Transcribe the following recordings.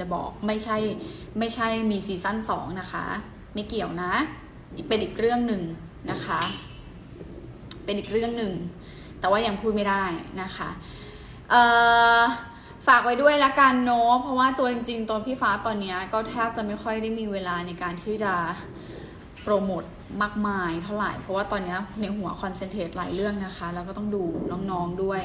จะบอกไม่ใช่ไม่ใช่มีซีซั่นสองนะคะ ไม่เกี่ยวนะเป็นอีกเรื่องหนึ่งนะคะ เป็นอีกเรื่องหนึ่ง แต่ว่ายังพูดไม่ได้นะคะเอ่อฝากไว้ด้วยละกันเนาะเพราะว่าตัวจริงๆตัวพี่ฟ้าตอนนี้ก็แทบจะไม่ค่อยได้มีเวลาในการที่จะโปรโมทมากมายเท่าไหร่ เพราะว่าตอนนี้ในหัวคอนเซนเทรตหลายเรื่องนะคะ แล้วก็ต้องดูน้องๆด้วย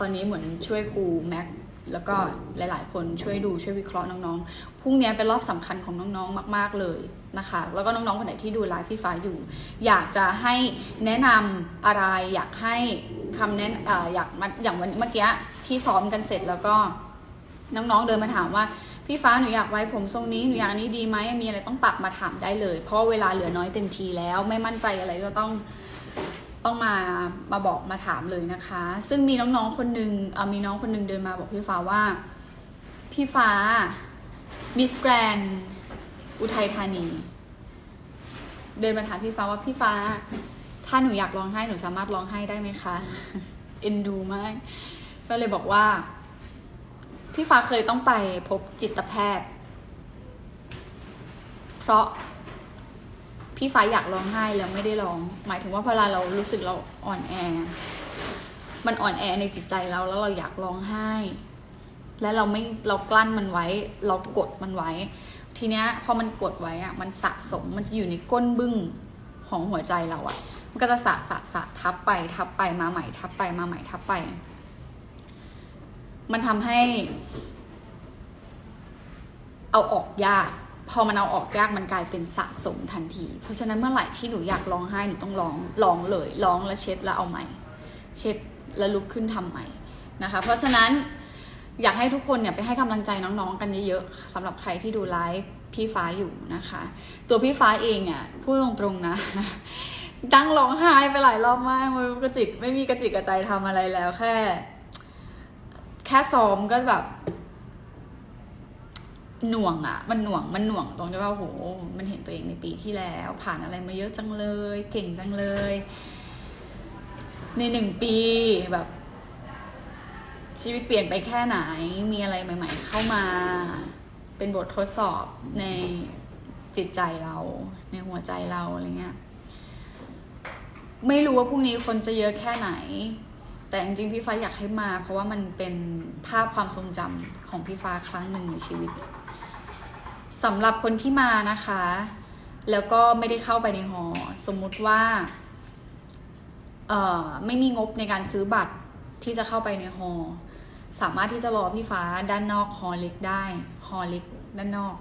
ตอนนี้เหมือนช่วยครูแม็ก แล้วก็หลาย ๆ คนช่วยดูช่วยวิเคราะห์น้องๆ พรุ่งนี้เป็นรอบสำคัญของน้องๆ มาก ๆ เลยนะคะ แล้วก็น้อง ๆ คนไหนที่ดูไลฟ์พี่ฟ้าอยู่ อยากจะให้แนะนำอะไร อยากให้คำแนะเอ่อยากมาอย่างวันเมื่อกี้ที่ซ้อมกันเสร็จแล้วก็น้อง ๆ เดินมาถามว่าพี่ฟ้าหนูอยากไว้ผมทรงนี้หนูอยากนนี้ดีไหมมีอะไรต้องปรับมาถามได้เลย เพราะเวลาเหลือน้อยเต็มทีแล้ว ไม่มั่นใจอะไรก็ต้อง ต้องมามาบอกมาถามเลยนะคะ ซึ่งมีน้องๆคนหนึ่งเอ่อมีน้องคนหนึ่งเดินมาบอกพี่ฟ้าว่า พี่ฟ้ามิสแกรนอุทัยธานี เดินมาถามพี่ฟ้าว่าพี่ฟ้า ถ้าหนูอยากร้องไห้หนูสามารถร้องไห้ได้ไหมคะ เอ็นดูมาก ก็เลยบอกว่า พี่ฟ้าเคยต้องไปพบจิตแพทย์ เพราะ พี่ฟ้าอยากร้องไห้แล้วไม่ได้ร้อง หมายถึงว่าพอเวลาเรารู้สึกเราอ่อนแอ มันอ่อนแอในจิตใจเราแล้วเราอยากร้องไห้ และเราไม่เรากลั้นมันไว้ เรากดมันไว้ ทีเนี้ยพอมันกดไว้อะมันสะสมมันจะอยู่ในก้นบึ้งของหัวใจเราอะมันก็จะสะสะสะทับไป ทับไปมาใหม่ ทับไปมาใหม่ทับไป มันทำให้ เอาออกยาก พอมันเอาออกยากมันกลายเป็นสะสมทันที เพราะฉะนั้นเมื่อไหร่ที่หนูอยากร้องไห้หนูต้องร้องร้องเลยร้องแล้วเช็ดแล้วเอาใหม่ เช็ดแล้วลุกขึ้นทำใหม่นะคะ เพราะฉะนั้นอยากให้ทุกคนเนี่ยไปให้กำลังใจน้องๆ กันเยอะๆสำหรับใครที่ดูไลฟ์พี่ฟ้าอยู่นะคะ ตัวพี่ฟ้าเองอะพูดตรงๆนะตั้งร้องไห้ไปหลายรอบมากมันกระจิกไม่มีกระจิกกระใจทำอะไรแล้วแค่ แค่ซ้อมก็แบบ หน่วงอะ่ะมันหน่วงมันหน่วงตรงที่ว่าโหมันเห็นตัวเองในปีที่แล้ว ผ่านอะไรมาเยอะจังเลย เก่งจังเลย ในหนึ่งปีแบบ ชีวิตเปลี่ยนไปแค่ไหน มีอะไรใหม่ ๆ เข้ามา เป็นบททดสอบในจิตใจเรา ในหัวใจเราอะไรเงี้ยไม่รู้ว่าพรุ่งนี้คนจะเยอะแค่ไหน แต่จริงๆพี่ฟ้าอยากให้มา เพราะว่ามันเป็นภาพความทรงจำของพี่ฟ้าครั้งหนึ่งในชีวิต สำหรับคนที่มานะคะ แล้วก็ไม่ได้เข้าไปในหอ สมมุติว่าเอ่อไม่มีงบในการซื้อบัตรที่จะเข้าไปในหอ สามารถที่จะรอพี่ฟ้าด้านนอกหอเล็กได้หอเล็กด้านนอก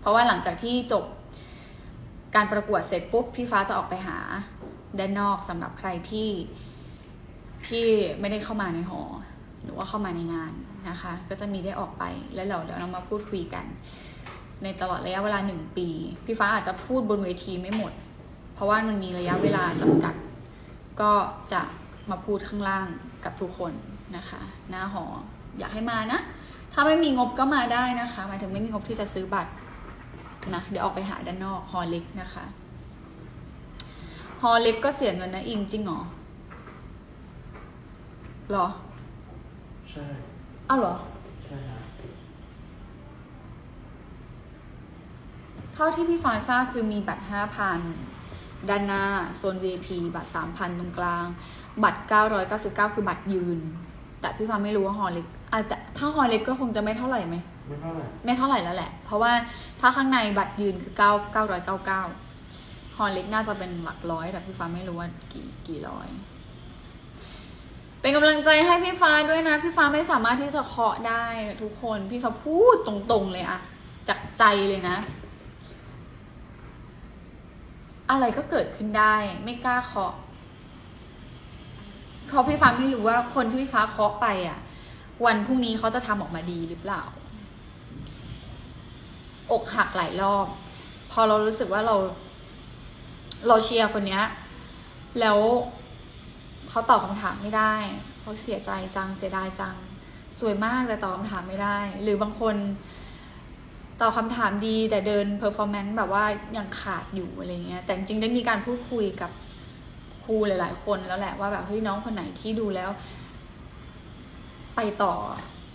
เพราะว่าหลังจากที่จบการประกวดเสร็จปุ๊บพี่ฟ้าจะออกไปหาด้านนอกสำหรับใครที่ที่ไม่ได้เข้ามาในหอ หรือว่าเข้ามาในงานนะคะ ก็จะมีได้ออกไปแล้วเราเดี๋ยวเรามาพูดคุยกัน ในตลอดระยะเวลาหนึ่งปี พี่ฟ้าอาจจะพูดบนเวทีไม่หมด เพราะว่ามันมีระยะเวลาจำกัด ก็จะมาพูดข้างล่างกับทุกคนนะคะ หน้าหออยากให้มานะ ถ้าไม่มีงบก็มาได้นะคะหมายถึงไม่มีงบที่จะซื้อบัตรนะเดี๋ยวออกไปหาด้านนอกฮอลเล็กนะคะฮอลเล็กก็เสียเงินนะอิงจริงเหรอเหรอ ใช่ อ้าวเหรอ ใช่ครับ เท่าที่พี่ฟ้าทราบคือมีบัตรห้าพันด้านหน้าโซน VIP บัตรสามพันตรงกลาง บัตรเก้าร้อยเก้าสิบเก้าคือบัตรยืน แต่พี่ฟ้าไม่รู้ว่าฮอลเล็กอะแต่ถ้าฮอลเล็กก็คงจะไม่เท่าไหร่ไหม ไม่เท่าไหร่ไม่เท่าไหร่แล้วแหละ เพราะว่าถ้าข้างในบัตรยืนคือเก้าเก้าร้อยเก้าเก้าฮอลเล็กน่าจะเป็นหลักร้อย แต่พี่ฟ้าไม่รู้ว่ากี่กี่ร้อย เป็นกำลังใจให้พี่ฟ้าด้วยนะ พี่ฟ้าไม่สามารถที่จะเคาะได้ทุกคน พี่ฟ้าพูดตรงๆเลยอะจากใจเลยนะ อะไรก็เกิดขึ้นได้ ไม่กล้าเคาะเพราะพี่ฟ้าไม่รู้ว่าคนที่พี่ฟ้าเคาะไปอะ วันพรุ่งนี้เขาจะทำออกมาดีหรือเปล่า อกหักหลายรอบ พอเรารู้สึกว่าเรา เราเชียร์คนเนี้ย แล้วเขาตอบคำถามไม่ได้เขาเสียใจจังเสียดายจัง สวยมากแต่ตอบคำถามไม่ได้ หรือบางคน ตอบคำถามดีแต่เดินเพอร์ฟอร์แมนซ์แบบว่ายังขาดอยู่อะไรเงี้ยแต่จริงได้มีการพูดคุยกับครูหลาย ๆ คนแล้วแหละว่าแบบเฮ้ยน้องคนไหนที่ดูแล้ว ไปต่อ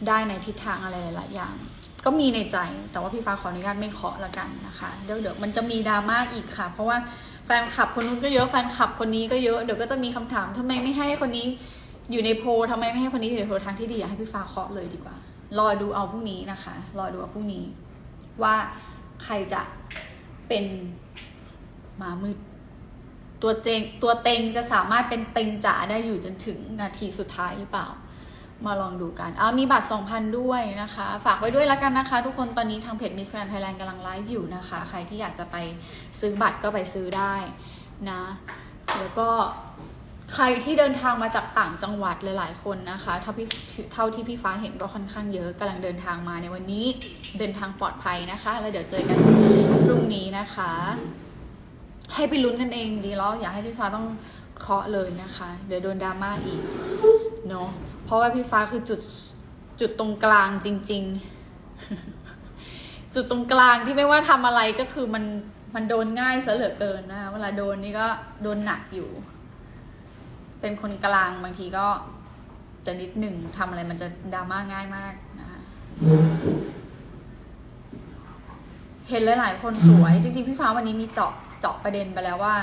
ได้ในทิศทางอะไรหลายอย่าง ก็มีในใจแต่ว่าพี่ฟ้าขออนุญาตไม่เคาะละกันนะคะเดี๋ยวเดี๋ยวมันจะมีดราม่าอีกค่ะ เพราะว่าแฟนคลับคนนู้นก็เยอะแฟนคลับคนนี้ก็เยอะเดี๋ยวก็จะมีคำถามทำไมไม่ให้คนนี้อยู่ในโพลทำไมไม่ให้คนนี้อยู่ในโพทางที่ดีอยากให้พี่ฟ้าเคาะเลยดีกว่า รอดูเอาพรุ่งนี้นะคะ รอดูเอาพรุ่งนี้ ว่าใครจะเป็นหมามืดตัวเจงตัวเต็งจะสามารถเป็นเต็งจ๋าได้อยู่จนถึงนาทีสุดท้ายหรือเปล่า มาลองดูกันอ่ามีบัตร 2,000 ด้วยนะคะ ฝากไว้ด้วยแล้วกันนะคะ ทุกคนตอนนี้ทางเพจ Miss Grand Thailand กำลังไลฟ์อยู่นะคะ ใครที่อยากจะไปซื้อบัตรก็ไปซื้อได้นะ แล้วก็ ใครที่เดินทางมาจากต่างจังหวัดหลาย ๆ คนนะคะเท่าพี่เท่าที่พี่ฟ้าเห็นก็ค่อนข้างเยอะกำลังเดินทางมาในวันนี้เดินทางปลอดภัยนะคะ แล้วเดี๋ยวเจอกันพรุ่งนี้นะคะ ให้ไปลุ้นกันเองดีแล้วอย่าให้พี่ฟ้าต้องเคาะเลยนะคะ เดี๋ยวโดนดราม่าอีกเนาะเพราะว่าพี่ฟ้าคือจุดจุดตรงกลางจริง ๆ จุดตรงกลางที่ไม่ว่าทำอะไรก็คือมันมันโดนง่ายซะเหลือเกินนะเวลาโดนนี่ก็โดนหนักอยู่ เป็นคนกลางบางทีก็จะนิดหนึ่งทำอะไรมันจะดราม่าง่ายมากนะคะเห็นหลาย ๆ คนสวยจริง ๆ พี่ฟ้าวันนี้มีเจาะเจาะประเด็นไปแล้วว่า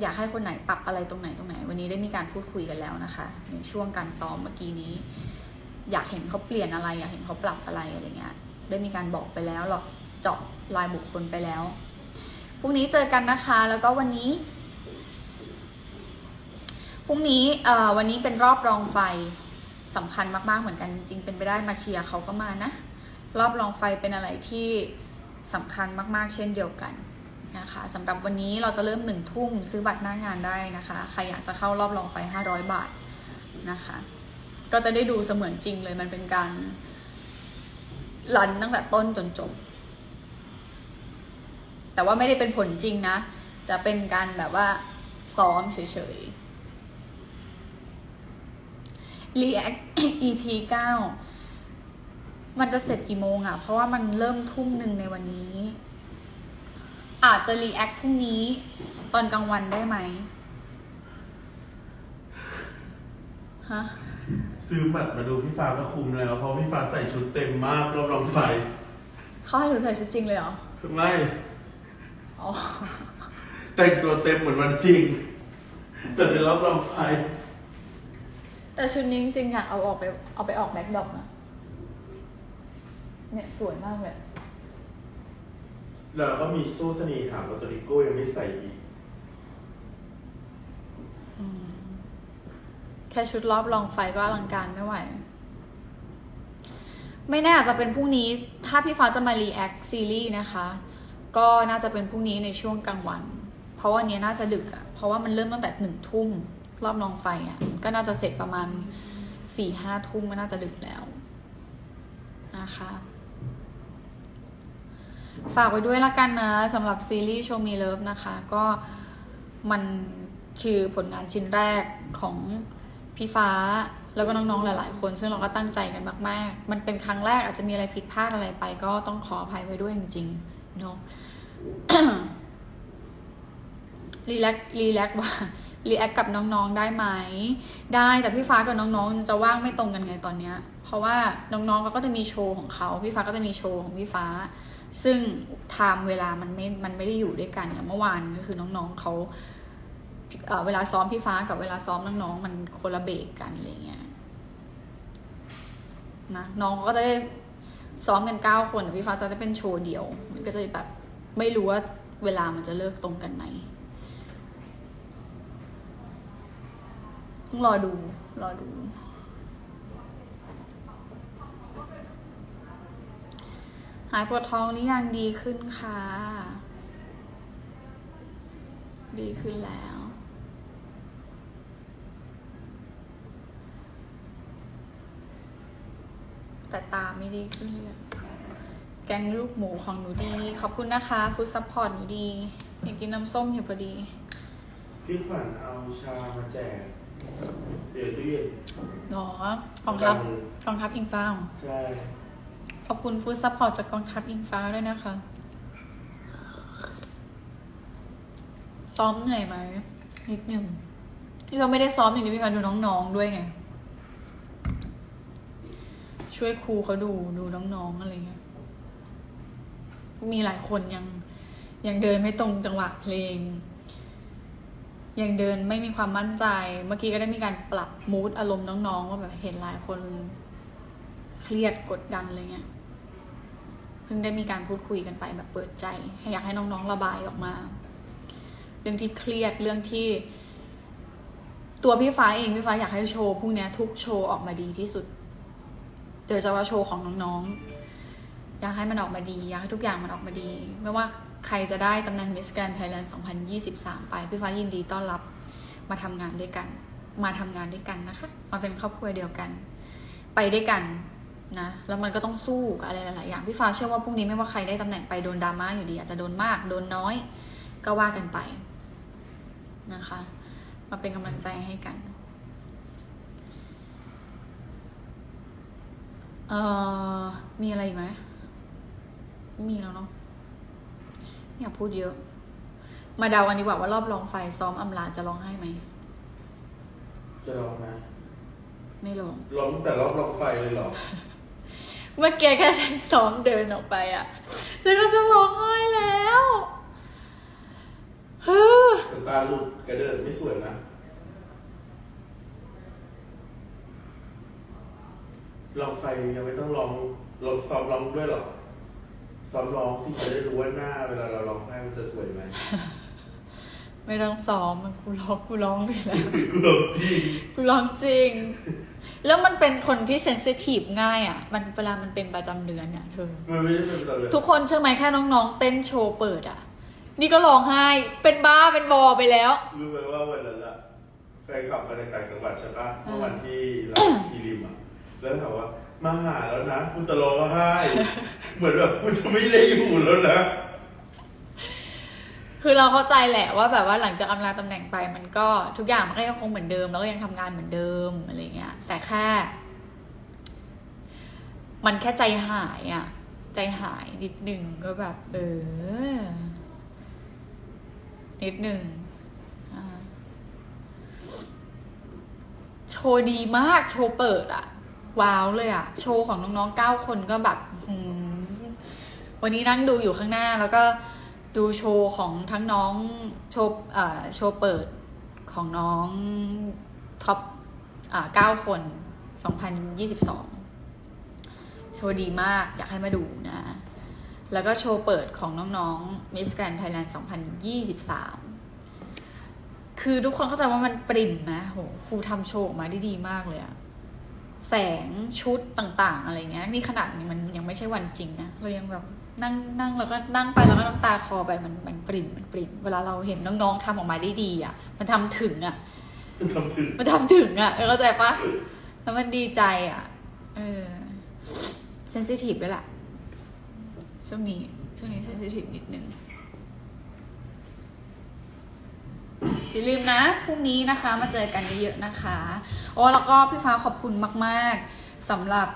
อยากให้คนไหนปรับอะไรตรงไหนตรงไหน วันนี้ได้มีการพูดคุยกันแล้วนะคะ ในช่วงการซ้อมเมื่อกี้นี้ อยากเห็นเขาเปลี่ยนอะไร อยากเห็นเขาปรับอะไรอะไรเงี้ยได้มีการบอกไปแล้วหรอกเจาะรายบุคคลไปแล้วพรุ่งนี้เจอกันนะคะ แล้วก็วันนี้ พรุ่งนี้วันนี้เป็นรอบรองไฟสำคัญมาก ๆ เหมือนกันจริง ๆ เป็นไปได้มาเชียร์เขาก็มานะ รอบรองไฟเป็นอะไรที่สำคัญมาก ๆ เช่นเดียวกันนะคะสำหรับวันนี้เราจะเริ่มหนึ่งทุ่มซื้อบัตรหน้างานได้นะคะ ใครอยากจะเข้ารอบรองไฟ 500 บาทนะคะ ก็จะได้ดูเสมือนจริงเลยมันเป็นการรันตั้งแต่ต้นจนจบ แต่ว่าไม่ได้เป็นผลจริงนะ จะเป็นการแบบว่าซ้อมเฉยๆ React EP 9 มันจะเสร็จกี่โมงอะเพราะว่ามันเริ่มทุ่มหนึ่งในวันนี้ อาจจะรีแอคพรุ่งนี้ ตอนกลางวันได้ไหมฮะซื้อบัตรมาดูพี่ฟ้าก็คุ้มแล้ว เพราะพี่ฟ้าใส่ชุดเต็มมากรอบรองไฟเขาให้หนูใส่ชุดจริงเลยเหรอไม่อ๋อแต่งตัวเต็มเหมือนวันจริง แต่ในรอบรองไฟ แต่ชุดนี้จริงๆอยากเอาออกไปเอาไปออกแบ็คดรอปนะเนี่ยสวยมากเลย แล้วก็มีสู้สนีถามว่าตัวนี้โก้ยังไม่ใส่อีกอืมแค่ชุดรอบรองไฟก็อลังการไม่ไหว ไม่แน่อาจจะเป็นพรุ่งนี้ ถ้าพี่ฟ้าจะมารีแอคซีรีส์นะคะ ก็น่าจะเป็นพรุ่งนี้ในช่วงกลางวัน เพราะว่าเนี้ยน่าจะดึกอะ่ะเพราะว่ามันเริ่มตั้งแต่หนึ่งทุ่ม รอบรองไฟอะ่ะก็น่าจะเสร็จประมาณสี่ห้าทุ่มก็น่าจะดึกแล้วนะคะฝากไว้ด้วยละกันนะสำหรับซีรีส์ Show Me Love นะคะ ก็มันคือผลงานชิ้นแรกของพี่ฟ้าแล้วก็น้องๆหลาย ๆ คน ซึ่งเราก็ตั้งใจกันมาก ๆ มันเป็นครั้งแรกอาจจะมีอะไรผิดพลาดอะไรไป ก็ต้องขออภัยไว้ด้วยจริงๆเนาะรีแลกรีแลกว่า รีแอคกับน้องๆได้ไหม ได้แต่พี่ฟ้ากับน้องๆ จะว่างไม่ตรงกันไงตอนเนี้ย เพราะว่าน้องๆเขาก็จะมีโชว์ของเขาพี่ฟ้าก็จะมีโชว์ของพี่ฟ้า ซึ่งไทม์เวลามันไม่ มันไม่ได้อยู่ด้วยกันอย่างเมื่อวานก็คือน้องๆเขาเออเวลาซ้อมพี่ฟ้ากับเวลาซ้อมน้องๆมันคนละเบรกกันอะไรเงี้ยนะน้องเขาก็จะได้ซ้อมกันเก้าคนแต่พี่ฟ้าจะได้เป็นโชว์เดียว มันก็จะแบบไม่รู้ว่าเวลามันจะเลิกตรงกันไหม ต้องรอดู รอดู หายปวดท้องหรือยังดีขึ้นค่ะ ดีขึ้นแล้ว แต่ตาไม่ดีขึ้นเลยแกงลูกหมูของหนูดี ขอบคุณนะคะฟูดซัพพอร์ตหนูดี อยากกินน้ำส้มอยู่พอดี พี่ขวัญเอาชามาแจก เดี๋ยวตู้เย็นหรอกองทัพกองทัพอิงฟ้าใช่ขอบคุณฟูดซัพพอร์ตจากกองทัพอิงฟ้าด้วยนะคะ ซ้อมเหนื่อยไหมนิดหนึ่งพี่เขาไม่ได้ซ้อมอย่างนี้พี่เขาดูน้องๆด้วยไง ช่วยครูเขาดูดูน้องๆอะไรเงี้ยมีหลายคนยังยังเดินไม่ตรงจังหวะเพลง ยังเดินไม่มีความมั่นใจ เมื่อกี้ก็ได้มีการปรับมูดอารมณ์น้องๆว่าแบบเห็นหลายคนเครียดกดดันอะไรเงี้ย เพิ่งได้มีการพูดคุยกันไปแบบเปิดใจ ให้อยากให้น้องๆระบายออกมา เรื่องที่เครียดเรื่องที่ ตัวพี่ฟ้าเองพี่ฟ้าอยากให้โชว์พวกนี้ทุกโชว์ออกมาดีที่สุดโดยเฉพาะโชว์ของน้องๆอยากให้มันออกมาดีอยากให้ทุกอย่างมันออกมาดี ไม่ว่า ใครจะได้ตำแหน่ง Miss Grand Thailand 2023 ไปพี่ฟ้ายินดีต้อนรับมาทำงานด้วยกัน มาทำงานด้วยกันนะคะ มาเป็นครอบครัวเดียวกัน ไปด้วยกันนะ แล้วมันก็ต้องสู้กับอะไรหลาย ๆ อย่างพี่ฟ้าเชื่อว่าพรุ่งนี้ไม่ว่าใครได้ตำแหน่งไปโดนดราม่าอยู่ดีอาจจะโดนมากโดนน้อยก็ว่ากันไปนะคะ มาเป็นกำลังใจให้กันเอ่อมีอะไรอีกไหมมีแล้วเนาะ อยากพูดเยอะ มาเดากันดีกว่าว่ารอบรองไฟซ้อมอำลาจะร้องไห้ไหม จะลองไหมไม่ร้อง ลองแต่รอบลองไฟเลยเหรอ เมื่อกี้แค่ฉันซ้อมเดินออกไปอะ่ะฉันก็จะร้องไห้แล้วเฮ้อแต่ตาหลุดกระเดินไม่สวยนะ ลองไฟยังไม่ต้องลองลองซ้อมร้องด้วยเหรอ ซ้อมร้องสิจะได้รู้ว่าหน้าเวลาเราร้องไห้มันจะสวยไหมไม่ต้องซ้อมมันกูร้องกูร้องไปแล้วกูลองจริงกูร้องจริง แล้วมันเป็นคนที่เซนซิทีฟง่ายอะ่ะ มันเวลามันเป็นประจำเดือนเนี่ยเธอมันไม่ได้เป็นแบบทุกคนเชื่อไหมแค่น้องๆ เต้นโชว์เปิดอะ่ะ นี่ก็ร้องไห้เป็นบ้าเป็นบอไปแล้ว รู้ไหมว่าวันนั้นอะแฟนคลับมาจากต่างจังหวัดใช่ปะเมื่อวันที่เราทีริมอะแล้วถามว่า มาหาแล้วนะกูจะร้องไห้ เหมือนแบบกูจะไม่ได้อยู่แล้วนะ คือเราเข้าใจแหละว่าแบบว่าหลังจากอำลาตำแหน่งไปมันก็ทุกอย่างมันก็ยังคงเหมือนเดิม แล้วก็ยังทำงานเหมือนเดิมอะไรเงี้ย แต่แค่ มันแค่ใจหายอะ่ะ ใจหายนิดหนึ่งก็แบบ เออ นิดหนึ่งโชว์ดีมากโชว์เปิดอะ ว้าวเลยอะโชว์ของน้องๆเก้าคนก็แบบวันนี้นั่งดูอยู่ข้างหน้าแล้วก็ดูโชว์ของทั้งน้องโชว์เอ่อโชว์เปิดของน้องท็อปอ่าเก้าคน 2022 โชว์ดีมากอยากให้มาดูนะ แล้วก็โชว์เปิดของน้องๆ Miss Grand Thailand 2023 คือทุกคนเข้าใจว่ามันปริ่มนะโหครูทำโชว์ออกมาได้ดีมากเลยอะ แสงชุดต่างๆ อะไรเงี้ยนี่ขนาดนี้มันยังไม่ใช่วันจริงนะเรายังแบบนั่งนั่งแล้วก็นั่งไปแล้วก็น้ำตาคลอไปมันมันปริ่มมันปริ่มเวลาเราเห็นน้องๆทำออกมาได้ดีอะมันทำถึงอะทำถึงมันทำถึงอะเออเข้าใจปะแล้วมันดีใจอะเออเซนซิทีฟด้วยแหละช่วงนี้ช่วงนี้เซนซิทีฟนิดนึง อย่าลืมนะพรุ่งนี้นะคะมาเจอกันเยอะๆนะคะ โอ้แล้วก็พี่ฟ้าขอบคุณมากๆสำหรับ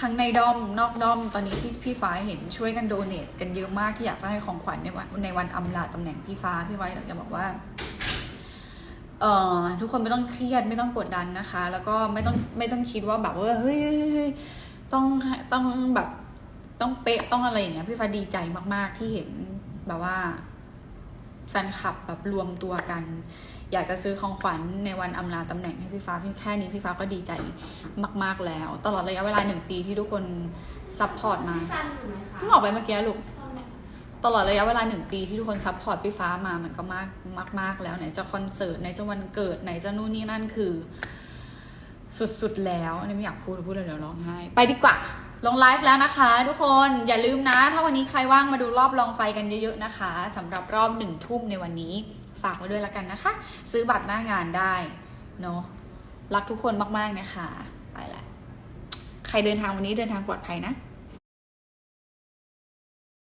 ทั้งในด้อมนอกด้อมตอนนี้ที่พี่ฟ้าเห็นช่วยกันโดเนทกันเยอะมากที่อยากจะให้ของขวัญในวันในวันอำลาตำแหน่งพี่ฟ้าพี่ฟ้าอยากจะบอกว่าเอ่อทุกคนไม่ต้องเครียดไม่ต้องกดดันนะคะ แล้วก็ไม่ต้องไม่ต้องคิดว่าแบบว่าเฮ้ยเฮ้ยเฮ้ยต้องต้องแบบต้องเป๊ะต้องอะไรอย่างเงี้ยพี่ฟ้าดีใจมากๆที่เห็นแบบว่า แฟนคลับแบบรวมตัวกัน อยากจะซื้อของขวัญในวันอำลาตำแหน่งให้พี่ฟ้าพี่แค่นี้พี่ฟ้าก็ดีใจมาก ๆแล้ว ตลอดระยะเวลาหนึ่งปีที่ทุกคนซัพพอร์ตมาสั้นอยู่ไหมคะเพิ่งออกไปเมื่อกี้ลูก ตลอดระยะเวลาหนึ่งปีที่ทุกคนซัพพอร์ตพี่ฟ้ามามันก็มากมากมากแล้วไหนจะคอนเสิร์ตไหนจะวันเกิดไหนจะนู่นนี่นั่นคือ สุดๆแล้วอันนี้ไม่อยากพูดพูดเลยเดี๋ยวร้องไห้ไปดีกว่า ลงไลฟ์แล้วนะคะ ทุกคนอย่าลืมนะ ถ้าวันนี้ใครว่างมาดูรอบลองไฟกันเยอะๆนะคะสำหรับรอบหนึ่งทุ่มในวันนี้ฝากไว้ด้วยละกันนะคะ ซื้อบัตรหน้างานได้เนาะรักทุกคนมากๆนะคะ ไปละใครเดินทางวันนี้เดินทางปลอดภัยนะ